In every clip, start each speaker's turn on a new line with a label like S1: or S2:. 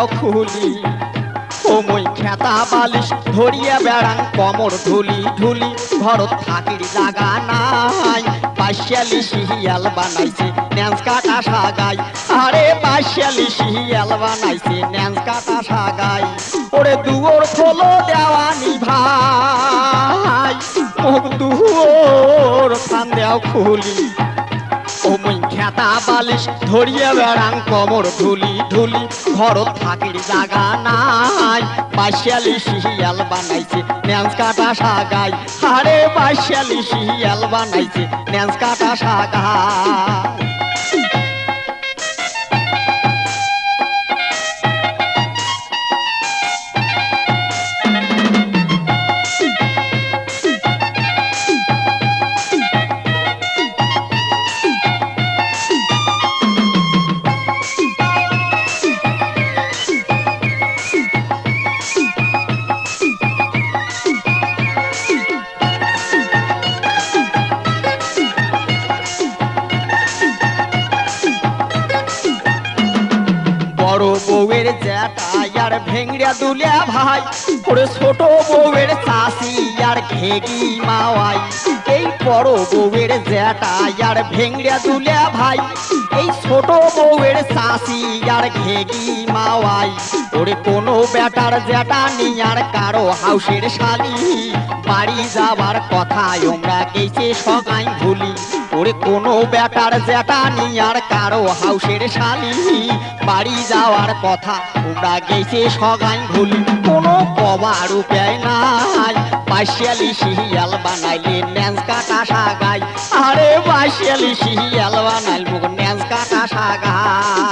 S1: দেও খুলি ও মই খেতা বালিশ ধরিয়া বেড়ান কমর ধুলি ঢুলি ঘর থাকির জাগা নাই পাশালি শিয়াল বানাইছে ন্যান্স কাটা সাগাই। আরে পাশালি শিয়াল বানাইছে ন্যান্স কাটা সাগাই। ওরে দুয়োর খোলো দেওয়ানি ভাই, মুখ দুয়োর খান দেও খুলি। ও মুই খেতা বালিশ ধরিয়া বেড়াং কমর ঢুলি ঢুলি ঘর থাকির জাগা নাই। পাশালি শিয়াল বানাইছে ন্যান্স কাটা সাগাই আরে পাশালি শিয়াল বানাইছে ন্যান্স কাটা সাগাই বড় বউয়ের জ্যাটা আর দুলিয়া ভাই। ছোট বউয়ের চাষি আর ঘেগি মাওয়াই। এই বড় বউয়ের আর দুলিয়া ভাই। এই ছোট বউয়ের চাষি আর ঘেগি মাওয়াই। ওরে কোনো বেটার জ্যাটা নিয়ার কারও হাউসের শালি। বাড়ি যাবার কথা আমরা গেছে সগাই ভুলি। ওরে কোনো ব্যাটার জ্যাটা আর কারও হাউসের শালি বাড়ি যাওয়ার কথা ওরা গেছে সগাই ভুলি। কোনো কবার উপায় নাই। পাশিয়ালি শিয়াল বানাইলে ন্যান্স কাটা সাগাই। আরে পাশিয়ালি শিয়াল বানাইল মুখ ন্যান্স কাটা সাগাই।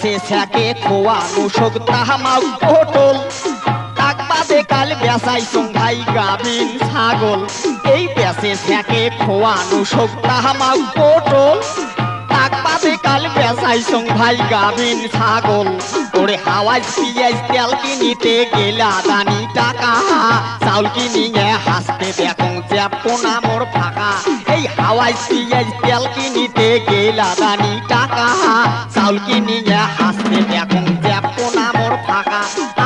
S1: ব্যাসে ছ্যাকে খোয়া মুসক তাহামাও পটল। তাকবাদে কাল ব্যাসাই সঙ্ঘাই গাবিন ছাগল। এই ব্যাসে ছ্যাকে খোয়া মুসক তাহামাও পটল। তাকবাদে কাল ব্যাসাই সঙ্ঘাই গাবিন ছাগল। ওরে হাওয়াজ পিঁয়াজ তেল কিনিতে গেলা দানি টাকা। চাউল কিনিয়ে হাসতে দেখুন জ্যাপো নামর ফাঁকা। এই হাওয়াজ পিঁয়াজ তেল কিনিতে গেলা দানি টাকা। চাউল নিয়ে হাসতে দেখুন জ্যাপো নামর ফাঁকা।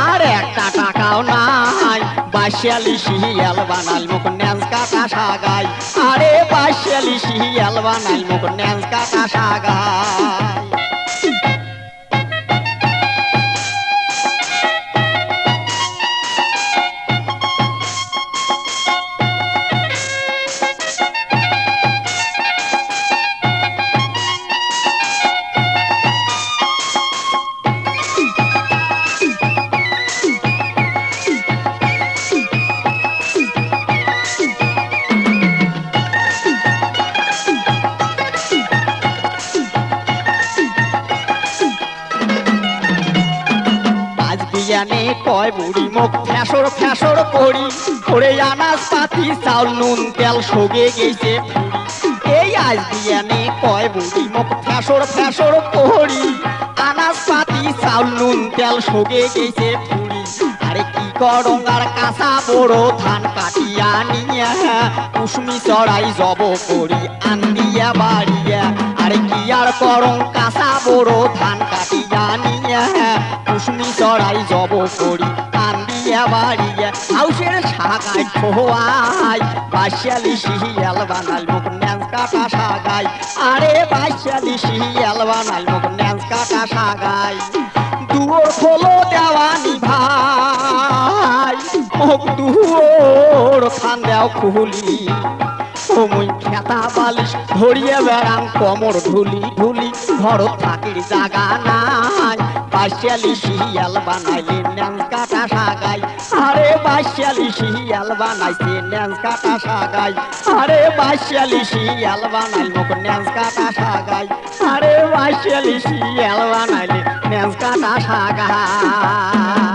S1: আর একটা টাকাও নাই। বাসিয়ালি শিয়াল বানাল মুখ ন্যান্স কাটা সাগাই। আরে বাসিয়ালি শিয়াল বানাল মুখ ন্যান্স কাটা সাগাই। বিয়ানে কয় বুড়ি মুখ। ফ্যাসর ফ্যাসর করি। করে আনাজ পাতি চাউল নুন, তেল সগে গেছে। এই আজ কয় বুড়ি মুখ। ফ্যাসর ফ্যাসর করি। নুন, তেল সগে গেছে আরে কি করং আর কাঁচা বড় ধান কাটিয়া নিয়া। কুসুমি চড়াই জব করি, আন্দিয়া বাড়িয়া। আরে কি আর করং, কাঁচা বড় ধান কাটিয়া নিয়া। কুসুমি চড়াই জব করি আন্দিয়া বাড়িয়া হাউসের সাগাই খোয়াই। বাসিয়ালি শিয়াল বানাল মুখ ন্যান্স কাটা সাগাই। আরে বাসিয়ালি শিয়াল বানাল মুখ ন্যান্স কাটা সাগাই। দুয়োর খোলো দেওয়ানি ভাই, মুখ দুয়োর খান দেও খুলি মুই খেতা বালিশ ধরিয়ে বেড়াং কমর ঢুলি ঢুলি, ঘর থাকির জাগা নাই। পাশালি শিয়াল বানাইলে ন্যাং কাটা সাগাই। আরে বাসিয়ালি শিয়াল বানাইছে ন্যাং কাটা সাগাই। আরে বাসিয়ালি শিয়াল বানাই মুখ ন্যাং কাটা সাগাই। আরে বাসিয়ালি শিয়াল বানাইলে ন্যাং কাটা সাগাই।